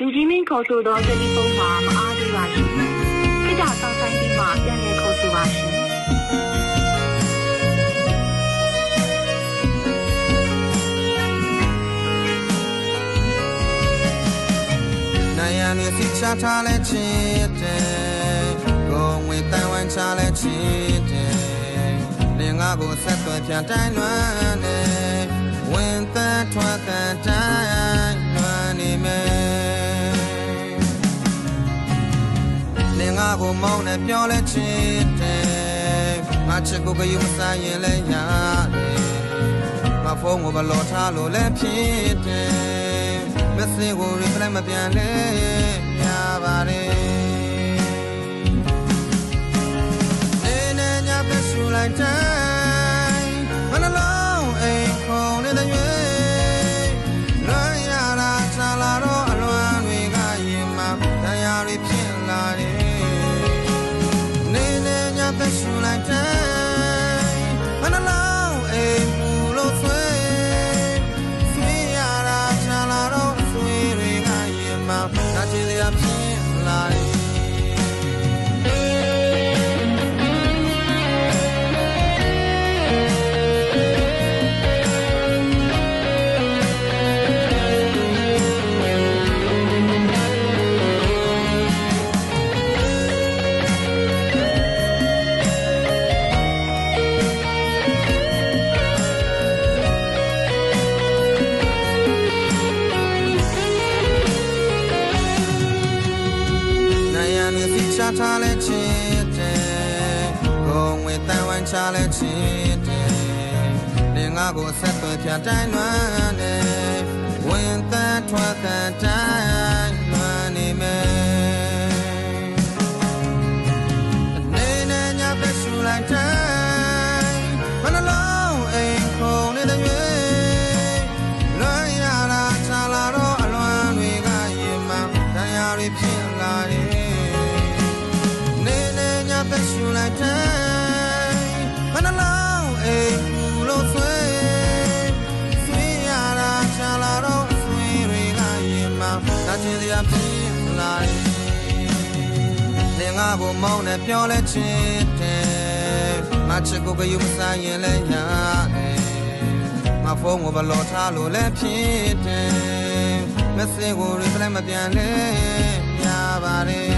လူကြီးမင်းခေါ်ဆိုသောတယ်လီဖုန်းမှာမအားသေးပါရှင်။ခိတ္တဆောင်ဆိုင်ပြီးမှပြန်လည်ခေါ်ဆိုပါရှင်။နိုင်ရန်နေစီချထားလဲချစ်တယ်ကိုယ်ဝင်တန်ဝမ်းချလဲချစ်တယ်လင်ငါကိုဆက်သွယ်ပြန်တိုင်းလွမ်းနေဝင်သက်ထွက်သက်တိုင်း ကိုမောင်းနဲ့ပြောလဲချစ်တယ်ငါချစ်ကိုကယူမဆိုင်ရင်လဲရတယ်ငါဖုန်းကိုဘလော်ထားလို့လဲဖြစ်တယ်မစင်ကိုရီပလိုက်မပြန်လဲရပါတယ်နေနေညပဲရှူလိုက်တိုင်း နေညပဲရှူလိုက်တိုင်းမနှလုံးအိမ်မူလို့ဆွေးဆွေးရတာချာလာတော့ဆွေးတွေကရင်မှာနာချင်စရာဖြစ်လာတယ် ချထားလဲချစ်တယ်ဂုံဝေတန်ဝမ်းချလဲချစ်တယ်လင်ငါကိုဆက်သွယ်ဖြတ်တိုင်းလွမ်းနေဝင်သက်ထွက်သက်တိုင်းလွမ်းနေမယ်နေနေညပဲရှူလိုက်တိုင်းမနှလုံးအိမ်ခုန်နေတဲ့ရွေးလွမ်းရတာချလာတော့အလွမ်းတွေကရင်မှာတရားတွေဖြစ်လာတယ်နေ နေညပဲရှူလိုက်တယ်မနှလုံးအိမ်ကူလို့ဆွေးဆွေးရတာချာလာတော့ဆွေးတွေကရင်မှာနာချင်စရာဖြစ်လာတယ်လင်ငါကိုမောင်းနဲ့ပြောလဲချစ်တယ်မချစ်ကိုကယူမဆိုင်ရင်လဲရတယ်မဖုန်းကိုဘလော်ထားလို့လဲဖြစ်တယ်မစင်ကိုရီပလိုက်မပြန်လဲရပါတယ်